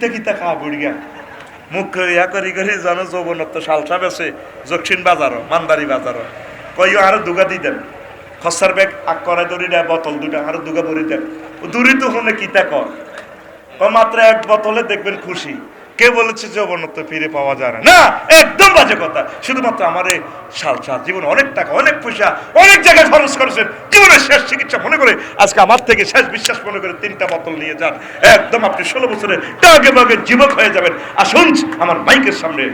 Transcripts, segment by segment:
কিতা কিতা খা বুড়িয়া মুখ ইয়া করি করি, জানো যৌবনত্ব শালসা বেছে দক্ষিণ বাজারও মানবাড়ি বাজারও কইও আরও দুগা দি দেন। খসার ব্যাগ আগ করাই দড়ি দেয় বোতল দুটা আরও দুগা ভরি দেন। দূরি তো শুনে কিতা কর মাত্র এক বোতলে দেখবেন খুশি। কে বলেছে যৌবনত্ব ফিরে পাওয়া যায় না? একদম বাজে কথা। শুধুমাত্র আমার এই সাল সাল, জীবন অনেক টাকা, অনেক পয়সা, অনেক জায়গায় খরচ করেছেন। জীবনের শেষ চিকিৎসা মনে করে আজকে আমার থেকে শেষ বিশ্বাস মনে করে তিনটা বোতল নিয়ে যান। একদম আপনি ষোলো বছরে টাগে বাগে যুবক হয়ে যাবেন। আসুন আমার মাইকের সামনে।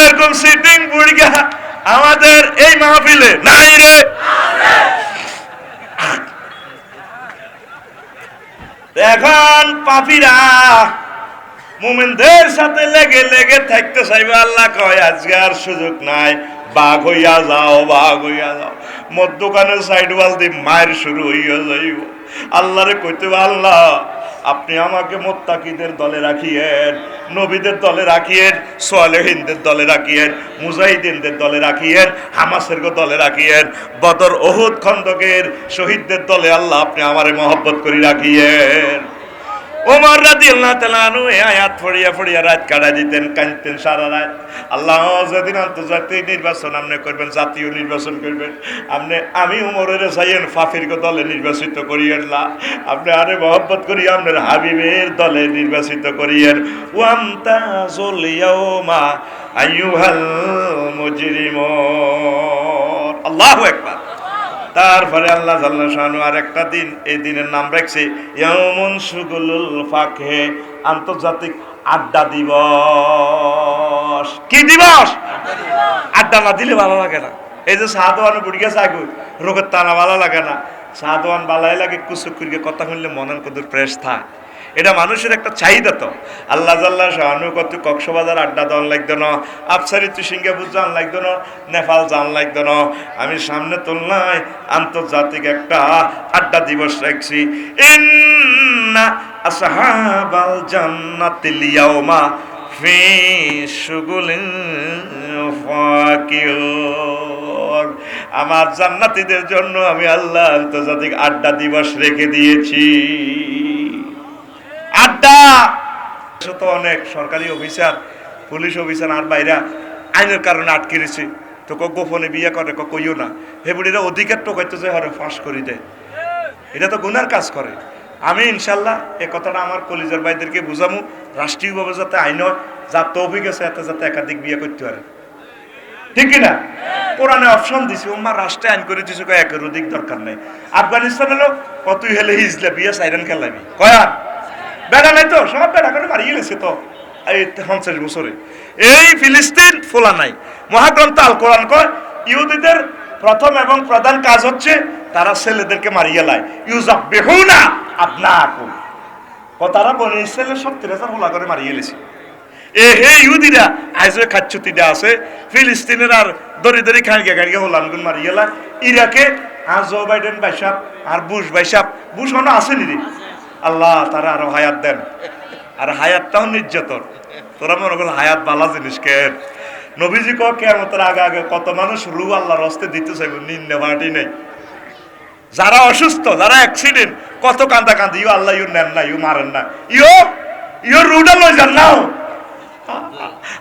এরকম সিটিং বুড়িগা, আমাদের এই মাহফিলে নাই রে। এখন পাপিরা। মোমেনদের সাথে লেগে লেগে থাকতে চাইবে আল্লাহ কয়, আজকে আর সুযোগ নাই। বাঘ হইয়া যাও, বাঘ হইয়া যাও। মদ দোকানের সাইড ওয়াল দিয়ে মায়ের শুরু হইয়া যাইব। আল্লাহরে কইতে আল্লাহ, আপনি আমাকে মোত্তাকিদের দলে রাখিয়েন, নবীদের দলে রাখিয়েন সোয়ালেহিনদের দলে রাখিয়েন, মুজাহিদিনদের দলে রাখিয়েন, হামাসের দলে রাখিয়েন, বদর, ওহুদ খন্দকের শহীদদের দলে আল্লাহ আপনি আমারে মহব্বত করি রাখিয়েন। ওমর রাদিয়াল্লাহু তাআলা আনহু, এই আয়াত পড়িয়া পড়িয়া রাত কাটাই দিতেন, কাঁদতেন সারা রাত। আল্লাহ যেদিন আন্তর্জাতিক নির্বাচন আপনি করবেন, জাতীয় নির্বাচন করবেন আপনি আমি উমরের চাইয়েন ফাফির দলে নির্বাচিত করিয়েন না আপনি আরে মহব্বত করি আপনার হাবিবের দলে নির্বাচিত করিয়েন। ওয়ামতাজুল ইয়াউমা আইয়ুহাল মুজরিমুন। আল্লাহু আকবার। তারপরে আল্লাহ জাল্লা আর একটা দিন, এই দিনের নাম রাখছে এমন সুগুলুল ফাঁকে আন্তর্জাতিক আড্ডা দিবস। কি দিবস? আড্ডা না দিলে ভালো লাগে না। এই যে সাহাদওয়ান বুড়িয়া আগু, রোগের তারা ভালো লাগে না। সাহাদওয়ান বালাই লাগে কুসুক করিয়ে কথা শুনলে মনের কদুর প্রেস থাক। এটা মানুষের একটা চাহিদা তো। আল্লাহ জাল্লাহ শাহানু কত কক্সবাজার আড্ডা দেওয়ান লাগতো না, আফসারি তুই সিঙ্গাপুর যান লাগতো না, নেপাল যান লাগতো না। আমি সামনে তুলনায় আন্তর্জাতিক একটা আড্ডা দিবস রাখছি। আমার জান্নাতীদের জন্য আমি আল্লাহ আন্তর্জাতিক আড্ডা দিবস রেখে দিয়েছি। আড্ডা। তো অনেক সরকারি অফিসার, পুলিশ অফিসার, আর বাইরা আইনের কারণে আটকে রয়েছে। তো ক গোপনে বিয়ে করে, ক কইও না। হেবুড়িরা অধিকার তো কইতে যে হরে ফাঁস করি দেয়। এটা তো গুনার কাজ করে। আমি ইনশাল্লাহ এ কথাটা আমার কলিজার ভাইদেরকে বুঝামু, রাষ্ট্রীয়ভাবে যাতে আইন হয় যার তৌফিক আছে, এতে যাতে একাধিক বিয়ে করতে পারে। ঠিক কিনা? কোরআনে অপশন দিছে উম্মার রাষ্ট্রে আইন করে দিছে, কয় একের অধিক দরকার নেই। আফগানিস্তান হলো কতই হেলে হিজলে বিয়ে সাইরেন খেলাবি কয়ার বেড়া নাই তো, সব বেড়া করে মারিয়ে গেছে তো। এই পঞ্চাশ বছরে। এই ফিলিস্তিন ফোলা নাই। মহাগ্রন্থ আল কোরআন কয়, ইহুদিদের প্রথম এবং প্রধান কাজ হচ্ছে তারা ছেলেদেরকে মারিয়ে লায়। ইউজাব বেহু না আপনা আকুম ও তারা বনে ইসরায়েলের সত্তর হাজার হোলা করে মারিয়ে গেছে এ হে ইহুদিরা, আইজে খাচ্ছুতিটা আছে। ফিলিস্তিনের আর দরি দরি খাইগে খাইগে হোলান গুন মারিয়ে ইরাকে আর জো বাইডেন বাইসাব আর বুশ বাইসাব বুশ হনো আসেনি রে। আল্লাহ তারা আরও হায়াত দেন। আর হায়াতটাও নির্যাতন। তোরা মনে করো হায়াত বালা জিনিস কে? নবীজি ক কেমতের আগে আগে কত মানুষ রু আল্লাহ রস্তে দিতে চাইব নিন্দে মাটি নেই। যারা অসুস্থ, যারা অ্যাক্সিডেন্ট কত কান্দা কান্দি ইউ আল্লাহ ইউ নেন না ইউ মারেন না। ইউ ইউ রুডা লই যান নাও।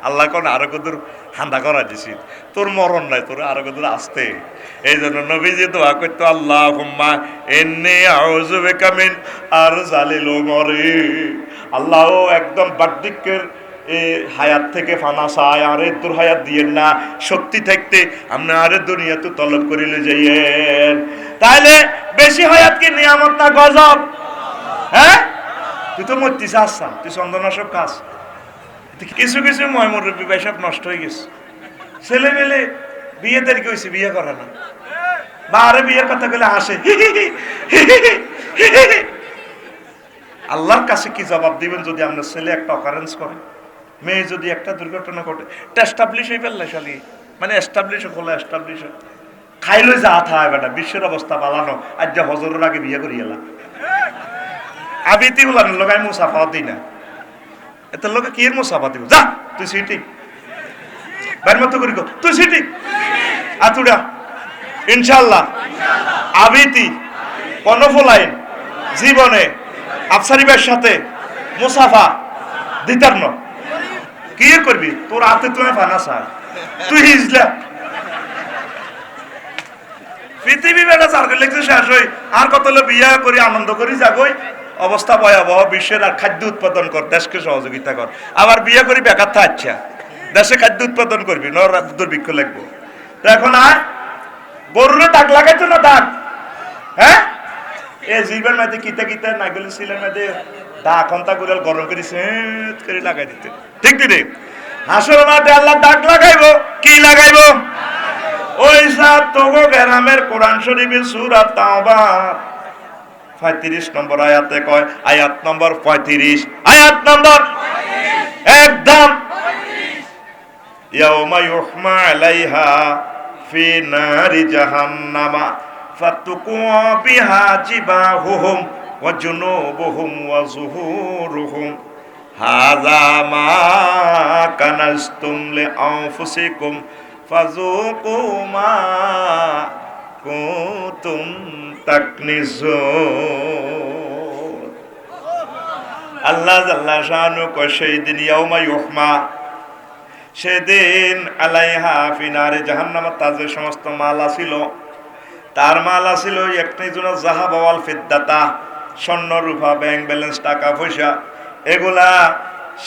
আল্লাহ কোন আরও কদূর হান্দা করা দিছি। তোর মরণ নাই, তোর আরও কদূর আসতে। এই জন্য নবীজি দোয়া করতো আল্লাহ হুম্মা এনে আউযু বিকা মিন আর জালিল মরে আল্লাহ একদম বার্ধক্যের এ হায়াত থেকে ফানা চায়, আরে দূর হায়াত দিয়েন না। শক্তি থাকতে আপনি আরে দুনিয়া তো তলব করিলে যাইয়েন। তাহলে বেশি হায়াত কি নিয়ামত না গজব? হ্যাঁ? তুই তো মরতিস আসছা তুই চন্দনাশক কাজ। কিছু কিছু ময়মুরব্বী সব নষ্ট হয়ে গেছে। ছেলে মেলে বিয়ে দেরি হয়েছে বিয়ে করে না। বা আরে বিয়ের কথা বলে আসে। আল্লাহর কাছে কি জবাব দিবেন যদি আপনার ছেলে একটা অকারেন্স করে? মেয়ে যদি একটা দুর্ঘটনা ঘটে, এটা এস্টাবলিশ হয়ে ফেললে শালি। মানে এস্টাবলিশ হলে এস্টাবলিশ খাইলে যা থায় বেটা, বিশ্বের অবস্থা বালানো আজ যে হজরের আগে বিয়ে করি এলাম। আবিতি হলাম লগাই মুসাফা দিই না। এত লোকে কি এর মুসাফা দিব? যা, তুই সিটি। বাইর মতো করি তুই সিটি। আতুড়া ইনশাল্লাহ আবিতি কর্ণফলাইন জীবনে। আফসারিবের সাথে মুসাফা। দিতার ন কি করবি? তোর হাতে তুমি ফানা চাই তুই হিজলা। পৃথিবী বেলা সার্কেল লেগছে শেষ হই। আর কত বিয়া করি, আনন্দ করি যাগই অবস্থা ভয়াবহ, বিশ্বের আর খাদ্য উৎপাদন কর, দেশকে সহযোগিতা কর। আবার বিয়ে করি বেকার থা আচ্ছা। দেশে খাদ্য উৎপাদন করবি, নর লাগবো। তো এখন আর গরুরে দাগ লাগাইতো না দাগ? হ্যাঁ? এ জিবের মধ্যে কিতা কিতা নাগল ছিলেন মধ্যে দা খন্তা গুলাল গরম করে সেট করে লাগাই দিতে। ঠিক ঠিক হাসর মাঠে আল্লাহ দাগ লাগাইবো, কি লাগাইবো? ওই সাত তোগো গ্রামের কোরআন শরীফের সুরাত তাওবা। পঁয়ত্রিশ নম্বর আয়াতে কয়, আয়াত নম্বর পঁয়ত্রিশ, আয়াত নম্বর একদম। ইয়াউমা ইউহমা আলাইহা ফি নারি জাহান্নামা ফাতুকুয়া বিহা জিবাহুহুম ওয়া জুনুবুহুম ওয়া যুহুরুহুম হাযা মা কানাস্তুম লিআনফুসিকুম ফাযুকু মা কুনতুম তাকনিজুন আল্লাহ জাল্লা শানু কয়, সেই দিন ইয়াউমা ইউহমা, সেদিন আলাইহা ফিনারে জাহান্নামার তার যে সমস্ত মাল আছিল, তার মাল আছিল একটাই জন্য জাহা বাওয়াল ফিদ্দাতা স্বর্ণ রূপা ব্যাংক ব্যালেন্স, টাকা পয়সা, এগুলা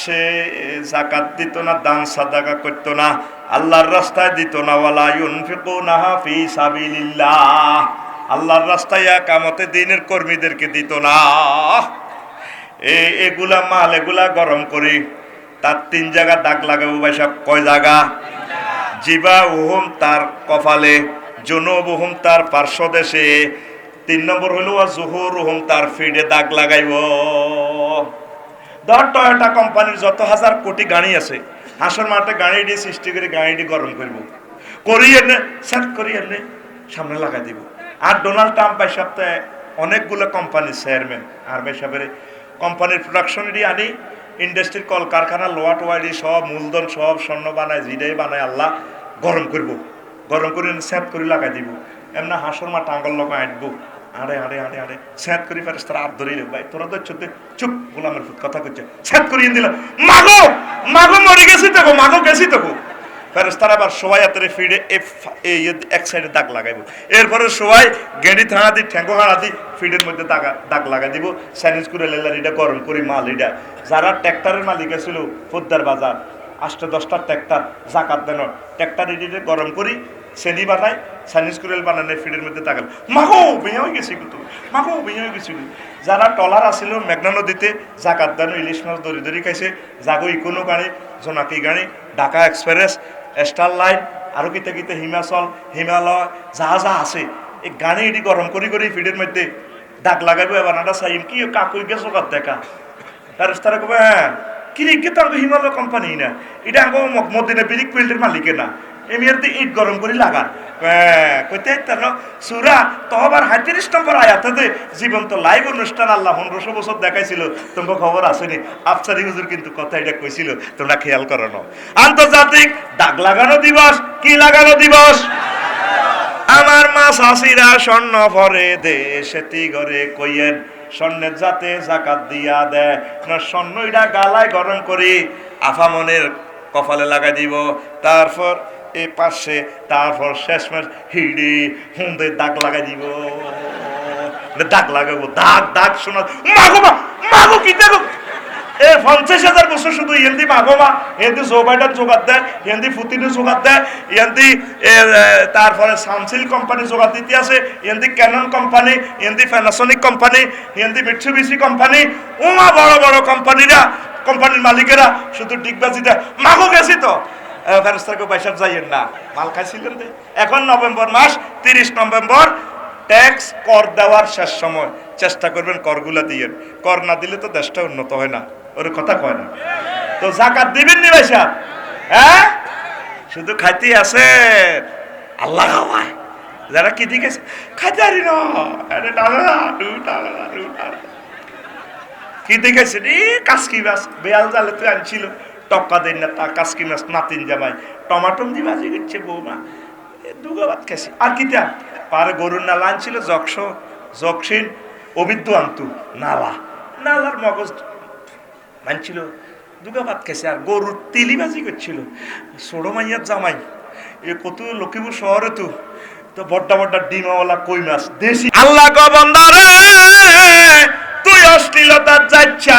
সে জাকাত দিত না, দান সাদাকা করতো না, আল্লাহর রাস্তায় দিত না, ওয়ালা ইউনফিকুনাহা ফি সাবিলিল্লাহ, আল্লাহর রাস্তায় কামতে দিনের কর্মীদেরকে দিত না। এই এগুলা মাল এগুলা গরম করি, তার তিন জায়গা দাগ লাগাবো ভাই সাহেব, কয় জায়গা? জিবা উহুম তার কপালে জনব উহুম তার পার্শ্বদেশে, তিন নম্বর হলো জহুর উহুম তার ফিডে দাগ লাগাইব। ধর টয়োটা কোম্পানির যত হাজার কোটি গাড়ি আছে, হাসর মাঠে গাড়িটি সৃষ্টি করে গাড়িটি গরম করব। করি এনে সেট করি এনে সামনে লাগাই দিব। আর ডোনাল্ড ট্রাম্প ভাই সপ্তাহে অনেকগুলো কোম্পানির চেয়ারম্যান আর সাহেবের কোম্পানির প্রোডাকশনেরই আনি ইন্ডাস্ট্রির কল কারখানা লোয়া টোয়ারি সব, মূলধন সব, স্বর্ণ বানায় জিডাই বানায়, আল্লাহ গরম করব। গরম করে স্যাঁত করে লাগাই দিব। এমনি হাসর মা টাঙ্গল লগা আঁটবো। আরে আরে আরে আরে। স্যাঁত করি পারিস তারা আর ধরেই ভাই, তোরা তো চোদ্দ চুপ গোলামের কথা করছে স্যাঁত করিয়ে দিল মাগো মাগো মরে গেছি তো মাগো গেছি তো। ফেরেস্তারা আবার সবাই হাতের ফিডে এই এক সাইডে দাগ লাগাইব। এরপরে সবাই গেঁড়ি থানা দি ঠ্যাঙ্গো হাড়া দি, ফিডের মধ্যে দাগ দাগ লাগাই দিব। স্যানিজ করে লেলার এটা গরম করি মাল এটা যারা ট্র্যাক্টরের মালিক ছিল ফুদ্দার বাজার। আটটা দশটা ট্র্যাক্টর জাকাত দেন। ট্র্যাক্টর এডিটে গরম করি সেনি বানায় সাইনিজ কুরেল বানানে ফিডের মধ্যে তাকাল। মাগো, ভেঙে হয়ে গেছি কিন্তু। মাগো, ভেঙে হয়ে গেছিল যারা টলার আসিল মেঘনা নদীতে জাকাত দানো ইলিশ মাছ দড়ি দড়ি খাইছে জাগো ইকোনো গাড়ি, জোনাকি গাড়ি, ঢাকা এক্সপ্রেস, স্টার লাইন, আরও কিতে কিতে হিমাচল, হিমালয়, যা যা আছে, এই গাড়ি এটি গরম করি করি ফিডের মধ্যে ডাক লাগাইবো এবার নাটা চাইম। কি কাকুই গেছো কার দেখা। তার তারা কবে হ্যাঁ কিরিকে তো হিমালয় কোম্পানি না? এটা আমাকে মদিনা বিরিক ফিল্ডের মালিকে না? এমিয়ার দিয়ে ইট গরম করে লাগা। কইতে তার সুরা তহবার হাইত্রিশ নম্বর আয়াতে জীবন্ত লাইভ অনুষ্ঠান আল্লাহ কিন্তু কথা এটা তোমরা খেয়াল আন্তর্জাতিক দাগ লাগানো দিবস, কি লাগানো দিবস? আমার মা শাশিরা স্বর্ণ ভরে দে সেতি ঘরে কইয়েন, স্বর্ণের যাতে জাকাত দিয়া দেয় স্বর্ণ গালায় গরম করি, আফামনের কপালে লাগাই দিব। তারপর এ পাশে, তারপর শেষমেশ হিড়ি হুঁদে দাগ লাগাই দিব। দাগ লাগাবো, দাগ দাগ শোনা। মাগো মা, মাগো কি দেখো? এ পঞ্চাশ হাজার বছর শুধু এন্দি মাগমা এন্দি জো বাইডেন জোগাত দেয় এন্দি ফুতিনে জোগাত দেয় এন্দি তারপরে সানসিল কোম্পানি জোগাত দিতে আছে এন্দি ক্যানন কোম্পানি এন্দি প্যানাসনিক কোম্পানি এন্দি মিটসুবিসি কোম্পানি, উমা বড় বড় কোম্পানিরা, কোম্পানির মালিকেরা শুধু ডিগবাজি দেয়। মাগো গেছি তো? ফেরস্তাকে পয়সা যাইয়েন না। মাল খাইছিলেন এখন নভেম্বর মাস, তিরিশ নভেম্বর ট্যাক্স কর দেওয়ার শেষ সময়। চেষ্টা করবেন করগুলা দিয়েন। কর না দিলে তো দেশটা উন্নত হয় না। ওর কথা কয় না। তো জাকাত দিবেন নি পয়সা? হ্যাঁ? শুধু খাইতে আছে আল্লাহ যারা কি দিকেছে খাইতে পারি না। কি দেখেছে রে? কাসকি মাছ বেয়াল জালে তুই আনছিল। টক্কা দেন না, তা কাসকি মাছ নাতিন জামাই। টমাটম দি ভাজি করছে বৌমা দুগো ভাত খাইছি। আর কি তা? পারে গরুর নালা আনছিল যক্ষ যক্ষিন অবিদ্য আনতু, নালা। নালার মগজ মানছিল দুগা ভাত খেয়েছে আর গরুর তেলিবাজি করছিল। ছোড়ো মাইয়ার জামাই, এ কত লক্ষ্মীপুর শহরে তো তো বড্ডা বড্ডা ডিমাওয়ালা কই মাছ, দেশি। আল্লাহ গো বন্দারে, তুই অশ্লীলতার যাচ্ছা।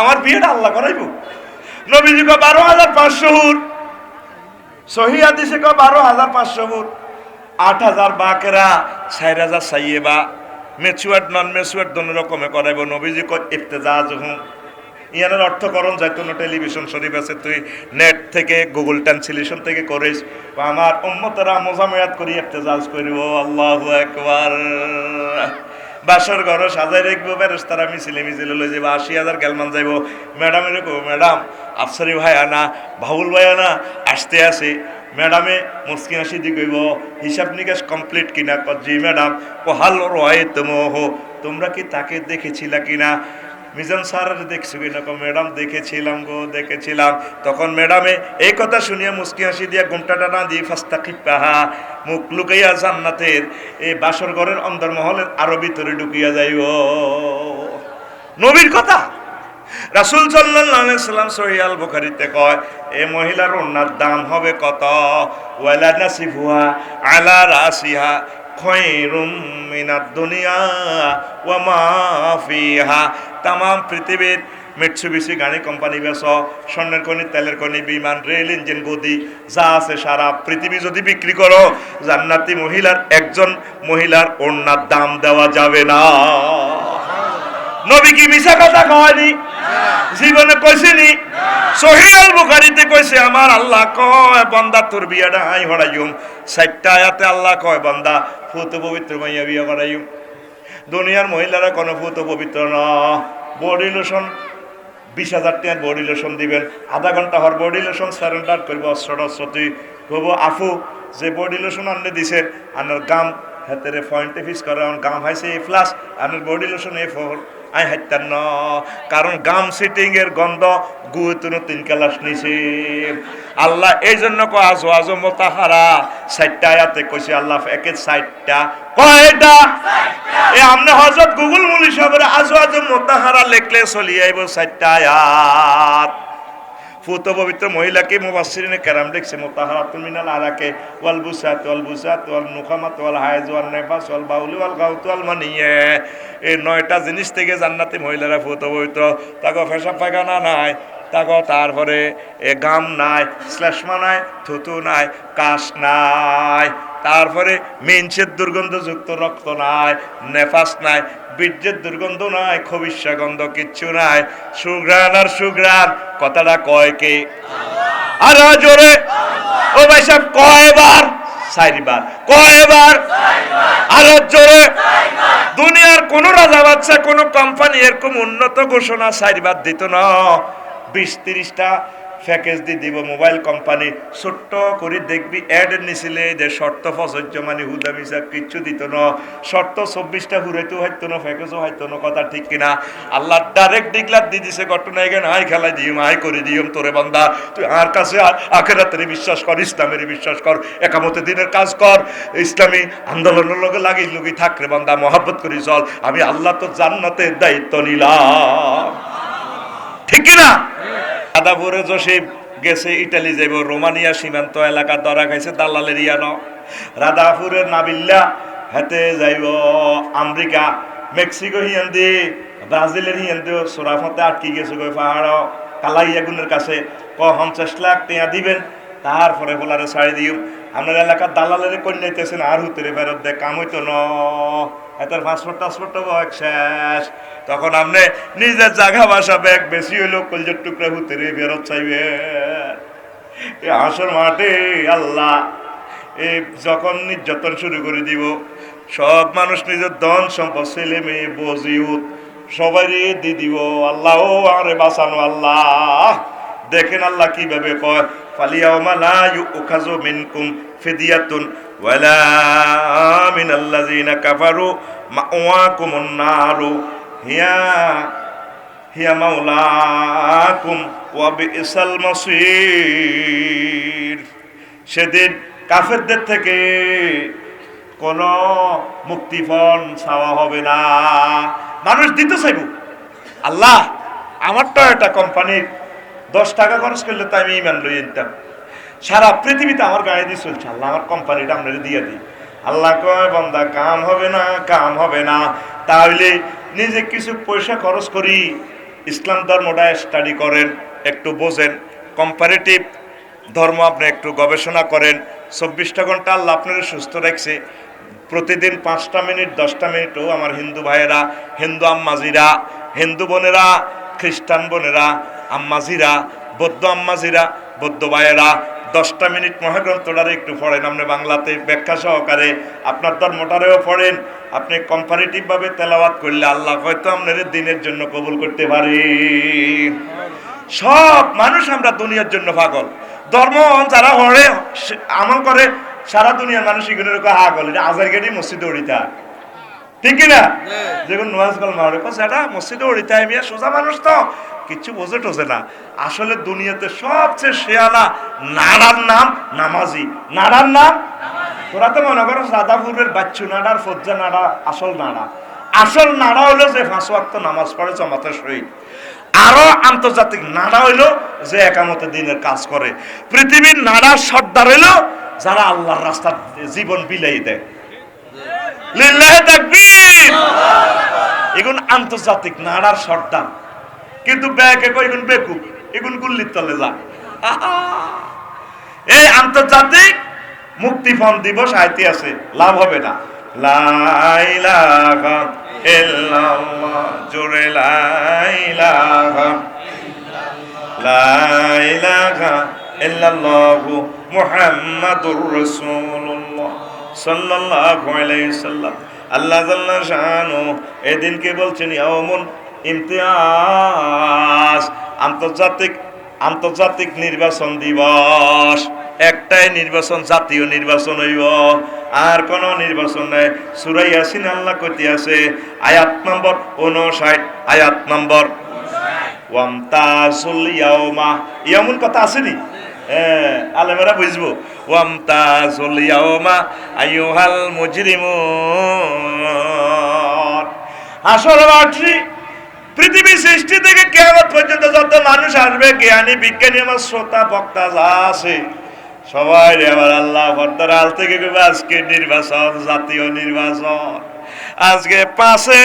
আমার বিয়েটা আল্লাহ করাইব। নবীজি কো বারো হাজার পাঁচশো হুর। সহিয়া দিছে কো বারো হাজার পাঁচশো হুর। আট হাজার বাকেরা, চার হাজার চাইয়ে বা মেচুয়ার নন মেচুয়ার দোনো রকমে করাইব। নবীজি কো ইফতেজা হুম। ইয়ানের অর্থকরণ যাইতো টেলিভিশন শরীফ আছে তুই নেট থেকে, গুগল ট্রান্সলেশন থেকে করিস। আমার উম্মতরা মোজামেয়াত করি, ইফতেজাজ করিব। আল্লাহু আকবার। বাসর ঘর সাজাই রাখব বেরস্তারা মিছিলে মিছিলে লই যাব আশি হাজার গেলমান যাইব। ম্যাডাম এরকম, ম্যাডাম, আফসারি ভাই আনা ভাউল ভাই আনা আসতে আসে। ম্যাডামে মুসকি হাসি দি কইব, হিসাব নিকাশ কমপ্লিট কিনা কজি ম্যাডাম কহাল হাল রয় তুমো তোমরা কি তাকে দেখেছিলা কিনা? মিজান স্যার দেখছ কিনা ম্যাডাম দেখেছিলাম গো, দেখেছিলাম। তখন ম্যাডামে এই কথা শুনিয়া মুসকি হাসি দিয়া ঘুমটাটা না দিয়ে ফাস্তা খিপাহা মুখ লুকাইয়া জান্নাতের এই বাসর ঘরের অন্দরমহলের আরও ভিতরে ঢুকিয়া যাইব। নবীর কথা? রাসুল সাল্লাম সহিয়াল বুখারিতে কয়, এ মহিলার ওনার দাম হবে কত? ওয়ালা নাসিফুহা আলা রাসিহা খয়রুম মিনাদ দুনিয়া ওয়া মা ফিহা। তাম পৃথিবীর মিটসুবিসি গাড়ি কোম্পানি বেস স্বর্ণের খনি, তেলের খনি, বিমান রেল ইঞ্জিন গদি, যা আছে সারা পৃথিবী যদি বিক্রি করো, জান্নাতি মহিলার, একজন মহিলার ওনার দাম দেওয়া যাবে না। নবী কি মিশা কথা কয়নি? জীবনে কইছেনি? সহিয়াল বুখারিতে কইছে, আমার আল্লাহ কয়, বান্দা, তোর বিয়াটা আই হড়াইম চারটা আয়াতে আল্লাহ কয়, বান্দা, ফুত পবিত্র মাইয়া বিয়া করাইম দুনিয়ার মহিলারা কোনো ভূত পবিত্র ন। বডি লোশন বিশ হাজার টাকার বডি লোশন দিবেন। আধা ঘণ্টা হর বডি লোশন সারেন্ডার করব অস্ত্র অস্ত্রতি হব আফু, যে বডি লোশন আনলে দিছে, আনার গাম, হাতের পয়েন্টে ফিস করে গাম হাইছে এ প্লাস আনার বডি লোশন এ ফোর আই হাইতার ন। কারণ গাম সিটিং এর গন্ধ গুয়েতুনো তিন কালাস নিছে। আল্লাহ এই জন্য কো আজো আজো মোতাহারা। সাইটটা আয়াতে কইছে আল্লাহ একে সাইটটা কয়টা? এ আমনে হযরত গুগল মুলি সাহেবের আজো আজো মোতাহারা লেখলে চলি আইব সাইটটা আয়াত। ফুত পবিত্র মহিলাকে মুবাসিরিনে কেরাম লিখছে? মুতাহারাত মিনাল আরাকে ওয়াল বুসাত ওয়াল বুসাত, ওয়াল নুখামাত, ওয়াল হায়জ, ওয়াল নেফাস, ওয়াল বাউলি, ওয়াল গাউত, ওয়াল মানিয়ে। এই নয়টা জিনিস থেকে জান্নাতি মহিলারা ফুত পবিত্র তাকে ফেসা পায়খানা নাই তাকে তারপরে এ গাম নাই, শ্লেষ্মা নাই, থুতু নাই, কাশ নাই। তারপরে মেঞ্চের দুর্গন্ধযুক্ত রক্ত নাই, নেফাস নাই, বীর্যের দুর্গন্ধ নাই খবিষ্যা গন্ধ কিচ্ছু নাই। সুগ্রাণ আর সুগ্রাণ কথাটা কয় কে? আর জোরে। ও ভাই সাহেব, কয়বার? চারিবার। কয়বার? আরও জোরে। দুনিয়ার কোন রাজা বাচ্চা কোন কোম্পানি এরকম উন্নত ঘোষণা চারিবার দিত না। বিশ তিরিশটা প্যাকেজ দিয়ে দিব মোবাইল কোম্পানি। ছোট্ট করে দেখবি অ্যাড নিছিলে যে শর্ত প্রযোজ্য মানে হুদা মিসা কিচ্ছু দিত না। শর্ত চব্বিশটা হুরাইতো, হয়তো না প্যাকেজও হয়তো না, কথা ঠিক কিনা। আল্লাহ ডাইরেক্ট ডিগলার দিয়ে দিছে, ঘটনা এখানে আয় খেলাই দিম, আয় করে দিম তোরে বান্দা। তুই আর কাছে আখেরাতের বিশ্বাস কর ইসলামের বিশ্বাস কর একামতে দিনের কাজ কর। ইসলামী আন্দোলনের লগে লাগিয়ে লুগি থাকরে বান্দা, মহাব্বত করি চল। আমি আল্লাহ তো জান্নাতের দায়িত্ব নিলাম। ঠিক কিনা? আদাপুরে জসিম গেছে ইটালি যাইব, রোমানিয়া সীমান্ত এলাকা ধরা খাইছে দালালের ইয়ান। রাধাপুরের নাবিল্লা হাতে যাইব আমেরিকা, মেক্সিকো হিয়ান্দি, ব্রাজিলের হিয়ান্দি সোরাফতে আটকি গেছে গো পাহাড়। কালাই আগুনের কাছে ক পঞ্চাশ লাখ টেয়া দিবেন, তারপরে বলারে ছাড়ি দিও আপনার এলাকার দালালের কন্যাইতেছেন আর হুতরে ফেরত দে, কাম হইতো ন। এটার পাসপোর্ট টাসপোর্ট বয়স শেষ। তখন আপনি নিজের জায়গা বাসা ব্যাগ বেশি হইল, কলজের টুকরা হুতরে ফেরত চাইবে। এ আসর মাঠে আল্লাহ। এই যখন নির্যাতন শুরু করে দিব, সব মানুষ নিজের ধন, সম্পদ, ছেলে মেয়ে বজিউত সবারই দি দিব। আল্লাহ, ও আরে বাঁচানো আল্লাহ। দেখেন আল্লাহ কীভাবে কয়, ফালিয়াউমা লা ইউখাযু মিনকুম ফিদিয়াতুন ওয়ালা মিনাল্লাযিনা কাফারু মাওয়াকুমুন নারু হিয়া হিয়া মাওলাকুম ওয়া বিসাল মাসির। সেদিন কাফেরদের থেকে কোনো মুক্তিপণ চাওয়া হবে না। মানুষ দিতে চাইব। আল্লাহ আমার তো একটা কোম্পানির দশ টাকা খরচ করলে তো আমি ইমান লই নিতাম। সারা পৃথিবীতে আমার গাড়ি দিয়ে চলছে। আল্লাহ আমার কোম্পানিটা আপনারা দিয়ে দিই। আল্লাহ কয়, বন্দা, কাম হবে না, কাম হবে না। তাহলে নিজে কিছু পয়সা খরচ করি। ইসলাম ধর্মটা স্টাডি করেন, একটু বোঝেন। কম্পারেটিভ ধর্ম আপনি একটু গবেষণা করেন। চব্বিশটা ঘণ্টা আল্লাহ আপনারা সুস্থ রাখছে। প্রতিদিন পাঁচটা মিনিট, দশটা মিনিটও আমার হিন্দু ভাইয়েরা, হিন্দু আম্মাজিরা, হিন্দু বোনেরা, খ্রিস্টান বোনেরা, আম্মাজিরা, বৌদ্ধ আম্মাজিরা, বৌদ্ধ ভাইয়েরা দশটা মিনিট মহাগ্রন্থটারে একটু পড়েন। আপনি বাংলাতে ব্যাখ্যা সহকারে আপনার ধর্মটারেও পড়েন। আপনি কম্পারেটিভভাবে তেলাওয়াত করলে আল্লাহ হয়তো আপনার দিনের জন্য কবুল করতে পারি। সব মানুষ আমরা দুনিয়ার জন্য পাগল। ধর্ম যারা হরে আমল করে সারা দুনিয়ার মানুষ এগুলোর হা গলে আজার গেটি মসজিদে উড়িতা ঠিক কি না যেগুলো নোয়াজ কল মারে এটা মসজিদে উড়িতে সোজা মানুষ তো। কিচ্ছু বোঝে টোঝে না। আসলে দুনিয়াতে সবচেয়ে শেয়ানা নাড়ার নাম নামাজি। নাড়ার নাম? তোরা তো মনে করো রাধাপুরের বাচ্চু নাড়ার ফজ্জা নাড়া, আসল নাড়া। আসল নাড়া হলো যে পাঁচ ওয়াক্ত নামাজ পড়ে জমাতে শহীদ আরও আন্তর্জাতিক নাড়া হইল যে একামতে দিনের কাজ করে। পৃথিবীর নাড়ার সর্দার হইল যারা আল্লাহর রাস্তার জীবন বিলাই দেয়। লিল্লাহে এগুন আন্তর্জাতিক নাড়ার সর্দার। কিন্তু ব্যাকে কই এগুন বেকু এগুন গুল্লির তলে যা! এই আন্তর্জাতিক মুক্তিপণ দিবস আইতে আছে, লাভ হবে না। আল্লাহ জাল্লা এদিনকে বলছেন, ইয়াউমুন ইমতিয়াজ, আন্তর্জাতিক আন্তর্জাতিক নির্বাচন দিবস। একটাই নির্বাচন, জাতীয় নির্বাচন হইব। আর কোন নির্বাচন নাই। সুরাই আসিন আল্লাহ কইতে আছে, আয়াত নম্বর উনষাট আয়াত নম্বর ওয়ামতাজুল ইয়াউমা। ইয়ামুন কথা আসেনি হ্যাঁ আলেমেরা বুঝব। ওয়ামতাজুল ইয়াউমা আইয়ুহাল মুজরিমুন। আসল বাটি পৃথিবী সৃষ্টি থেকে কেমন পর্যন্ত যত মানুষ আসবে, জ্ঞানী, বিজ্ঞানী, আমার শ্রোতা, বক্তা যা আছে, সবাই এবার আল্লাহ আল থেকে আজকে নির্বাচন, জাতীয় নির্বাচন। আজকে পাশে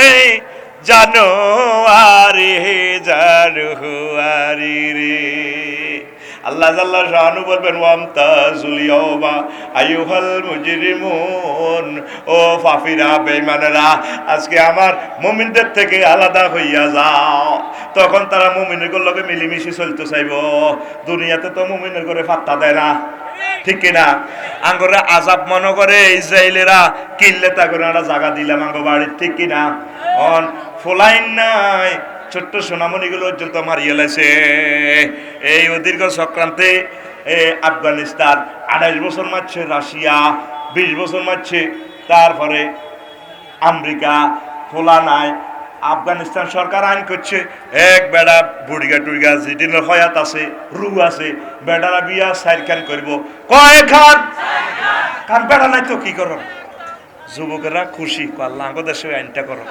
জানুয়ারি জানুয়ারি রে। আল্লাহ জাল্লাহ শাহানু বলবেন, ওয়ামতাজুল ইয়াউমা আইয়ুহাল মুজরিমুন। ও ফাফিরা, বেঈমানেরা, আজকে আমার মুমিনদের থেকে আলাদা হইয়া যাও। তখন তারা মুমিনের লগে মিলিমিশি চলতে চাইব। দুনিয়াতে তো মুমিনের করে ফাত্তা দেয় না। ঠিক কিনা আঙ্গরে আজাব মনে করে, ইসরায়েলেরা কিনলে তা করে জায়গা দিলাম আঙ্গ বাড়ির। ঠিক কিনা অন, ফোলাইন নাই। ছোট্ট সোনামণিগুলো পর্যন্ত মারিয়ে লাইছে এই অদীর্ঘ সংক্রান্তে আফগানিস্তান আঠাইশ বছর মারছে রাশিয়া, বিশ বছর মারছে তারপরে আমেরিকা খোলা নাই আফগানিস্তান সরকার আইন করছে। এক বেড়া বুড়িগা টুড়িগা যেদিনের হয়াত আছে, রু আছে, বেড়ারা বিয়া সাইড খান করব। কয় খান? খান বেড়া নাই তো কি করো যুবকেরা খুশি আল্লাহ আঙ্গ দেশে আইনটা করো।